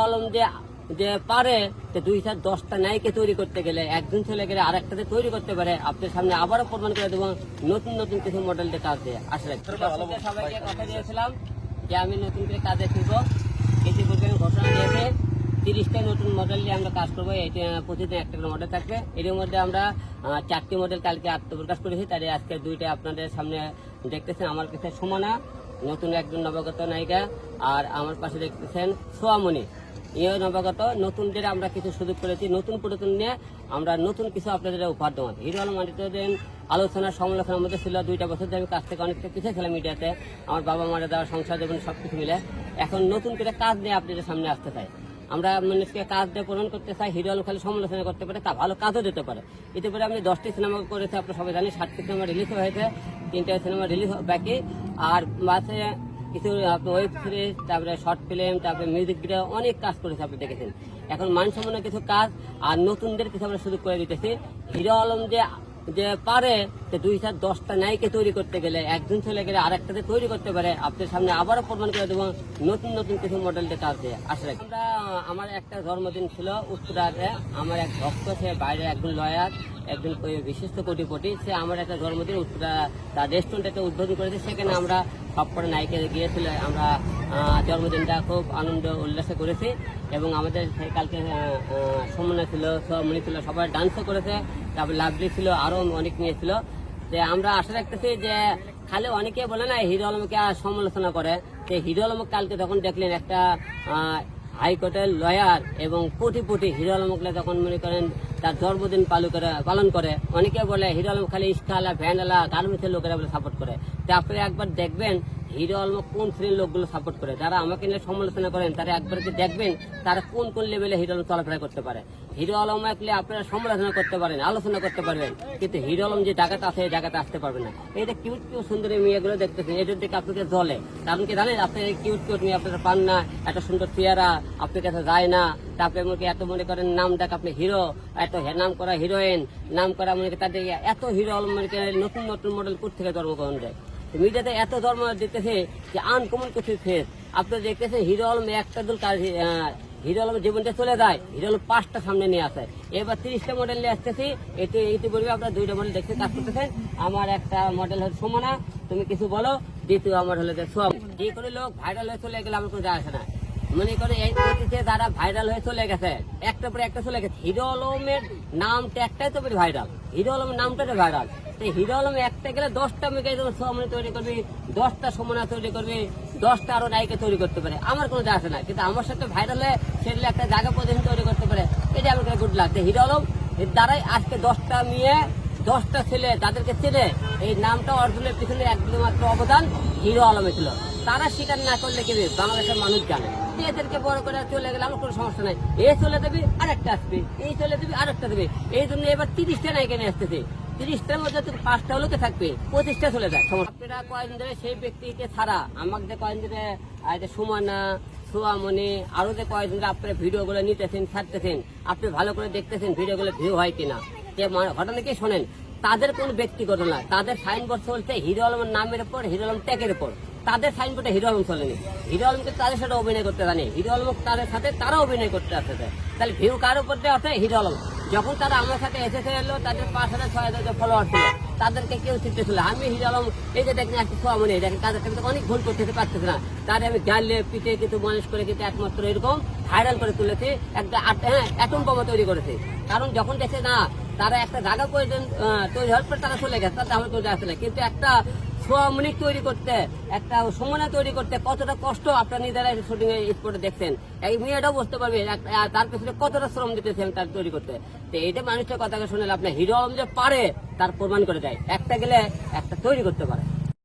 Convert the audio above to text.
আলম যে যে পারে যে দুই হাজার দশটা নায়িকে তৈরি করতে গেলে একদিন চলে গেলে আর একটাতে তৈরি করতে পারে আপনার সামনে আবারও প্রমাণ করে দেবো নতুন নতুন কিছু মডেল দিয়ে কাজ দিয়ে। আসলে সবাইকে কথা দিয়েছিলাম যে আমি নতুন করে কাজে ফিরবো। ইতিপূর্বে আমি ঘোষণা দিয়েছি তিরিশটা নতুন মডেল নিয়ে আমরা কাজ করব। এটা প্রতিদিন একটা করে মডেল থাকবে। এর মধ্যে আমরা চারটি মডেল কালকে আত্মপ্রকাশ করেছি। তাই আজকে দুইটা আপনাদের সামনে দেখতেছেন। আমার কাছে সমানা নতুন একজন নবাগত নায়িকা। আর আমার পাশে দেখতেছেন সোয়ামণি। ইয়ে নবাগত নতুনদের আমরা কিছু সুযোগ করেছি নতুন পুরাতন নিয়ে আমরা নতুন কিছু আপনাদের উপহার দেওয়া হিরো আলম দিন আলোচনা, সমালোচনার মধ্যে ছিল দুইটা বছর ধরে আমি কাজ থেকে অনেকটা পিছিয়ে ছিলাম মিডিয়াতে। আমার বাবা মারা দেওয়া সংসার জীবন সব কিছু মিলে। এখন নতুন করে কাজ নিয়ে আপনাদের সামনে আসতে চাই। আমরা মানুষকে কাজ দিয়ে পূরণ করতে চাই, হিরো আলম খালি সমালোচনা করতে পারে, তা ভালো কাজও দিতে পারে। করে আমি দশটি সিনেমা করেছি, আপনারা সবাই জানি ষাটটি সিনেমা রিলিজ হয়েছে, তিনটে সিনেমা রিলিজ বাকি। আর মাসে কিছু ওয়েব সিরিজ তারপরে শর্ট ফিল্ম তারপরে মিউজিক ভিডিও অনেক কাজ করেছে আপনি দেখেছেন। এখন মানসম্পন্ন কিছু কাজ আর নতুনদের কিছু আমরা সুযোগ করে দিতেছি। হিরো আলম যে যে পারে যে দুই হাজার দশটা নায়িকে তৈরি করতে গেলে একদিন চলে গেলে আর একটাতে তৈরি করতে পারে, আপনার সামনে আবারও প্রমাণ করে দেবো নতুন নতুন কিছু মডেল দিয়ে কাজ দিয়ে। আসলে আমরা, আমার একটা জন্মদিন ছিল উত্তরাতে আমার এক ভক্ত, সে বাইরে একজন লয়ার একজন বিশিষ্ট কোটিপতি, সে আমার একটা জন্মদিন তার রেস্টুরেন্ট একটা উদ্বোধন করেছে। সেখানে আমরা সবকটা নায়িকে গিয়েছিল, আমরা জন্মদিনটা খুব আনন্দ, উল্লাসে করেছি এবং আমাদের কালকে সমন্বয় ছিল সবমণি ছিল, সবাই ডান্সও করেছে। তারপর লাভলি ছিল আরও অনেক নিয়ে ছিল। যে আমরা আশা রাখতেছি যে খালি অনেকে বলে না হিরো আলমকে সমালোচনা করে। যে হিরো আলম কালকে যখন দেখলেন একটা হাইকোর্টের লয়ার এবং কোটি কোটি হিরো আলমকে যখন মনে করেন তার জন্মদিন পালন করে পালন করে, অনেকে বলে হিরো আলম খালি ইস্তালা ভ্যান্ডালা গার্মেন্টসের লোকেরা বলে সাপোর্ট করে। তা আপনি একবার দেখবেন হিরো আলম কোন শ্রেণির লোকগুলো সাপোর্ট করে? যারা আমাকে নিয়ে সমালোচনা করেন, তারা একবার কি দেখবেন তারা কোন কোন লেভেলে হিরো আলম চলাফেরা করতে পারে? হিরো আলম একলে আপনারা সমালোচনা করতে পারেন, আলোচনা করতে পারবেন। কিন্তু হিরো আলম যে জায়গাতে আছে, এই জায়গাতে আসতে পারবে না। এই যে কিউট কিউট সুন্দরী মেয়েগুলো দেখতেছেন এটার দিকে আপনাকে জলে কারণ কি জানেন, আপনি কিউট কিউট মেয়ে আপনারা পান না, এত সুন্দর চেহারা, আপনার কাছে যায় না। তারপরে মনে এত মনে করেন, নাম ডাক আপনি হিরো এত নাম করা হিরোইন নাম করা মনে তাদের এত হিরো আলম মনে নতুন নতুন মডেল কোথা থেকে জন্মগ্রহণ দেয় মিডিয়াতে এত ধর্ম দিতেছে যে আনকমন কিছু ফেস আপনি দেখতেছেন হিরো আলম একটা দল হিরো আলমের জীবনটা চলে যায়, হিরো আলম পাঁচটা সামনে নিয়ে আসে। এবার তিরিশটা মডেল নিয়ে আসতেছি এতে ইতিপূর্বে আপনার দুইটা মডেল দেখতে কাজ করতেছেন। আমার একটা মডেল হচ্ছে সোমানা, তুমি কিছু বলো, দ্বিতীয় আমার হলো যে সোয়াম যে কোনো লোক ভাইরাল হয়ে চলে গেলে আমার কোনো যায় আসে না। মনে করে এই যারা ভাইরাল হয়ে চলে গেছে। একটা পরে একটা চলে গেছে। হিরো আলমের নামটা একটাই তো ভাইরাল হিরো আলমের নামটা তো ভাইরাল হিরো আলম একটা গেলে দশটা মেয়ে সময় তৈরি করবি, দশটা সমনা তৈরি করবি, দশটা আরও নায়িকা তৈরি করতে পারে। আমার কোনো যায় আসে না কিন্তু আমার সাথে ভাইরাল হয়ে সেগুলো একটা জায়গা পর্যন্ত তৈরি করতে পারে। এটা আমার কাছে গুড লাগছে হিরো আলম এর দ্বারাই আজকে দশটা মেয়ে, দশটা ছেলে তাদেরকে চেনে এই নামটা অর্জনের পিছনে একমাত্র অবদান হিরো আলমে ছিল। তারা স্বীকার না করলে কি হবে? বাংলাদেশের মানুষ জানে। এদেরকে বড় করে চলে গেলে আমার কোনো সমস্যা নাই। এ চলে দেবে আরেকটা আসবে, এই চলে দেবে আরেকটা দেবে। এই জন্য এবার তিরিশটা নায়িকা নিয়ে আসতেছে। তিরিশটার মধ্যে পাঁচটা হলোকে থাকবে, পঁচিশটা চলে যায়। আপনারা কয়েকদিন ধরে সেই ব্যক্তিকে ছাড়া। আমাকে যে কয়েকদিন ধরে সুমানা সোয়ামনি আরও যে কয়েকদিন ধরে আপনার ভিডিওগুলো নিতেছেন, ছাড়তেছেন, আপনি ভালো করে দেখতেছেন ভিডিওগুলো ভিউ হয় কিনা। যে ঘটনা কি শোনেন? তাদের কোন ব্যক্তিগত না তাদের সাইনবোর্ড চলছে হিরো আলমের নামের উপর, হিরো আলম ট্যাগের উপর। তাদের সাইনবোর্ডে হিরো আলম চলেনি হিরো আলমকে তাদের সাথে অভিনয় করতে জানে। হিরো আলম তাদের সাথে তারা অভিনয় করতে আসছে তাহলে ভিউ কার উপর দেওয়া আছে হিরো আলম। যখন তারা আমার সাথে এসেছে, এলো, তাদের পাঁচ হাজার, ছয় হাজার ফলোয়ার ছিল, তাদেরকে কেউ চিনতে ছিল আমি হিরো আলম, এই যে দেখেন, একটু ছোয়া মনে দেখেন তাদেরকে কিন্তু অনেক ভুল করতে পারতেছে না। তাদের আমি জানলে পিঠে কিন্তু মানুষ করে কিন্তু একমাত্র এরকম ভাইরাল করে তুলেছে। একটা হ্যাঁ অ্যাটম বোমা তৈরি করেছে। কারণ যখন দেখে না, তারা একটা জায়গা প্রয়োজন তৈরি হওয়ার পর তারা চলে গেছে তাতে আমার তৈরি আসলে কিন্তু একটা সোয়া মিনিট তৈরি করতে, একটা সময় তৈরি করতে কতটা কষ্ট আপনার নিজেরা শুটিং স্পটে দেখছেন। এই মেয়েটাও বুঝতে পারবে তার পেছনে কতটা শ্রম দিতেছেন তার তৈরি করতে। তো এটা মানুষের কথাকে শুনলে আপনার হিরো আলম যে পারে, তার প্রমাণ করে দেয়। একটা গেলে একটা তৈরি করতে পারে।